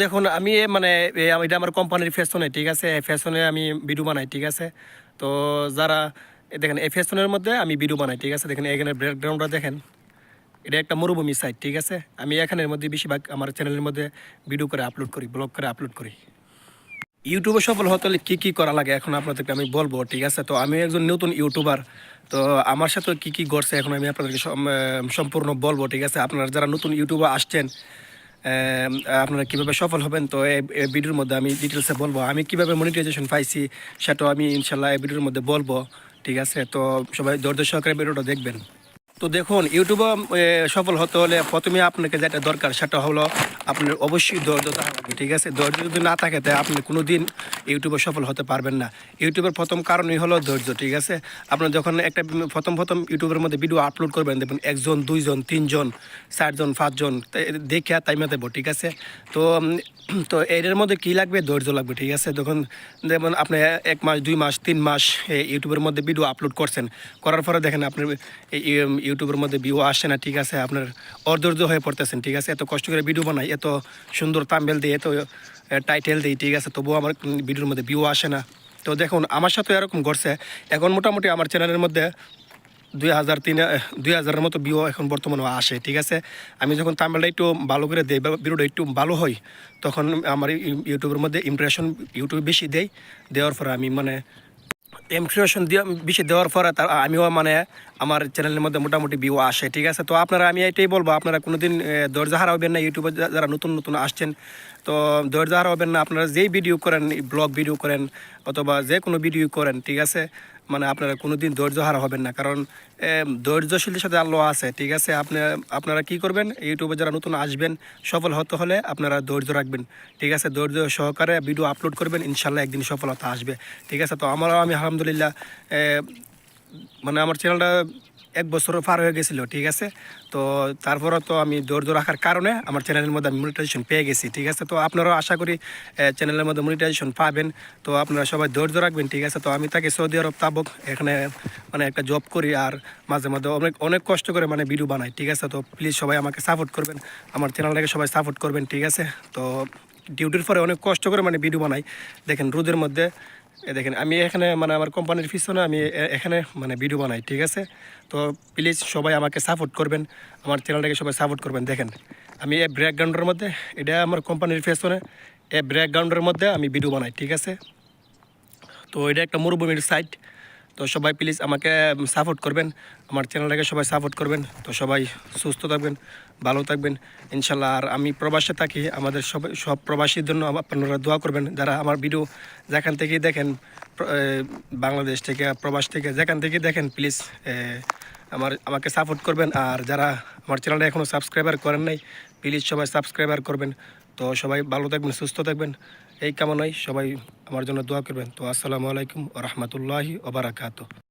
দেখুন, আমি মানে এটা আমার কোম্পানির ফ্যাশনে ঠিক আছে? ফ্যাশনে আমি ভিডিও বানাই, ঠিক আছে? তো যারা দেখেন এই ফ্যাশনের মধ্যে আমি ভিডিও বানাই, ঠিক আছে? দেখেন এখানে ব্যাকগ্রাউন্ডটা দেখেন। এটা একটা মরুভূমি সাইট ঠিক আছে? আমি এখানের মধ্যে বেশিরভাগ আমার চ্যানেলের মধ্যে ভিডিও করে আপলোড করি ব্লগ করে আপলোড করি। ইউটিউবে সফল হতে হলে কী কী করা লাগে এখন আপনাদেরকে আমি বলব, ঠিক আছে? তো আমি একজন নতুন ইউটিউবার তো আমার সাথে কী কী ঘটছে এখন আমি আপনাদেরকে সম্পূর্ণ বলব, ঠিক আছে? আপনারা যারা নতুন ইউটিউবে আসছেন আপনারা কীভাবে সফল হবেন? তো এই ভিডিওর মধ্যে আমি ডিটেলসে বলব। আমি কীভাবে মনিটাইজেশন পাইছি, সেটাও আমি ইনশাল্লাহ এই ভিডিওর মধ্যে বলব। ঠিক আছে? তো সবাই ধৈর্য সহকারে ভিডিওটা দেখবেন। তো দেখুন, ইউটিউবে সফল হতে হলে প্রথমে আপনাকে যেটা দরকার সেটা হলো আপনার অবশ্যই ধৈর্য থাকা লাগবে, ঠিক আছে? ধৈর্য যদি না থাকে, তাহলে আপনি কোনো দিন ইউটিউবে সফল হতে পারবেন না। ইউটিউবের প্রথম কারণই হলো ধৈর্য, ঠিক আছে? আপনার যখন একটা প্রথম প্রথম ইউটিউবের মধ্যে ভিডিও আপলোড করবেন, দেখবেন একজন, দুইজন, তিনজন, চারজন, পাঁচজন দেখে তাইমা দেবো, ঠিক আছে? তো তো এর মধ্যে কী লাগবে? ধৈর্য লাগবে, ঠিক আছে? তখন যেমন আপনি এক মাস, দুই মাস, তিন মাস ইউটিউবের মধ্যে ভিডিও আপলোড করছেন, করার পরে দেখেন ইউ- ইউটিউবের মধ্যে ভিউ আসে না, ঠিক আছে? আপনার অধৈর্য হয়ে পড়তেছেন, ঠিক আছে? এত কষ্ট করে ভিডিও বানাই, এত সুন্দর তাম্বেল দিয়ে এত টাইটেল দিই, ঠিক আছে? তবুও আমার ভিডিওর মধ্যে ভিউ আসে না। তো দেখুন, আমার সাথে এরকম ঘটছে। এখন মোটামুটি আমার চ্যানেলের মধ্যে দুই হাজার তিন দুই হাজারের মতো ভিউ এখন বর্তমানে আসে, ঠিক আছে? আমি যখন তামিলটা একটু ভালো করে দেই বা ভিডিওটা একটু ভালো হয় তখন আমার ইউটিউবের মধ্যে ইমপ্রেশন ইউটিউবে বেশি দেই। দেওয়ার পরে আমি মানে ইমপ্রেশন দিয়ে বেশি দেওয়ার পরে তার আমিও মানে আমার চ্যানেলের মধ্যে মোটামুটি ভিউ আসে ঠিক আছে? তো আপনারা আমি এটাই বলব আপনারা কোনোদিন এ, ধৈর্য হারাবেন না ইউটিউবে যারা নতুন নতুন আসছেন তো ধৈর্য হারাবেন না। আপনারা যেই ভিডিও করেন ব্লগ ভিডিও করেন অথবা যে কোনো ভিডিও করেন ঠিক আছে? মানে আপনারা কোনো দিন ধৈর্য হারা হবেন না। কারণ ধৈর্যশীলের সাথে আল্লাহ আছে, ঠিক আছে? আপনি, আপনারা কি করবেন? ইউটিউবে যারা নতুন আসবেন, সফল হতে হলে আপনারা ধৈর্য রাখবেন, ঠিক আছে? ধৈর্য সহকারে ভিডিও আপলোড করবেন, ইনশাল্লাহ একদিন সফলতা আসবে, ঠিক আছে? তো আমারও আমি আলহামদুলিল্লাহ মানে আমার চ্যানেলটা এক বছর পার হয়ে গেছিল, ঠিক আছে? তো তারপরও তো আমি ধৈর্য রাখার কারণে আমার চ্যানেলের মধ্যে আমি মনিটাইজেশন পেয়ে গেছি, ঠিক আছে? তো আপনারাও আশা করি চ্যানেলের মধ্যে মনিটাইজেশন পাবেন। তো আপনারা সবাই ধৈর্য রাখবেন, ঠিক আছে? তো আমি তাকে সৌদি আরব তাবক এখানে মানে একটা জব করি আর মাঝে মাঝে অনেক অনেক কষ্ট করে মানে ভিডিও বানাই, ঠিক আছে? তো প্লিজ সবাই আমাকে সাপোর্ট করবেন, আমার চ্যানেলটাকে সবাই সাপোর্ট করবেন, ঠিক আছে? তো ডিউটির পরে অনেক কষ্ট করে মানে ভিডিও বানাই। দেখেন রোদের মধ্যে দেখেন, আমি এখানে মানে আমার কোম্পানির পিছনে আমি এখানে মানে ভিডিও বানাই, ঠিক আছে? তো প্লিজ সবাই আমাকে সাপোর্ট করবেন, আমার চ্যানেলটাকে সবাই সাপোর্ট করবেন। দেখেন, আমি এই ব্যাকগ্রাউন্ডের মধ্যে, এটা আমার কোম্পানির পিছনে, এই ব্যাকগ্রাউন্ডের মধ্যে আমি ভিডিও বানাই, ঠিক আছে? তো এটা একটা মরুভূমির সাইট তো সবাই প্লিজ আমাকে সাপোর্ট করবেন। আমার চ্যানেলটাকে সবাই সাপোর্ট করবেন। তো সবাই সুস্থ থাকবেন, ভালো থাকবেন। ইনশাল্লাহ আর আমি প্রবাসে থাকি, আমাদের সব সব প্রবাসীর জন্য আপনারা দোয়া করবেন। যারা আমার ভিডিও যেখান থেকেই দেখেন বাংলাদেশ থেকে, প্রবাস থেকে যেখান থেকে দেখেন প্লিজ আমার, আমাকে সাপোর্ট করবেন। আর যারা আমার চ্যানেলটা এখনও সাবস্ক্রাইবার করেন নাই প্লিজ সবাই সাবস্ক্রাইবার করবেন। তো সবাই ভালো থাকবেন, সুস্থ থাকবেন। এই কামনায় সবাই আমার জন্য দোয়া করবেন। তো আসসালামু আলাইকুম রহমতুল্লাহি ওবরাকাত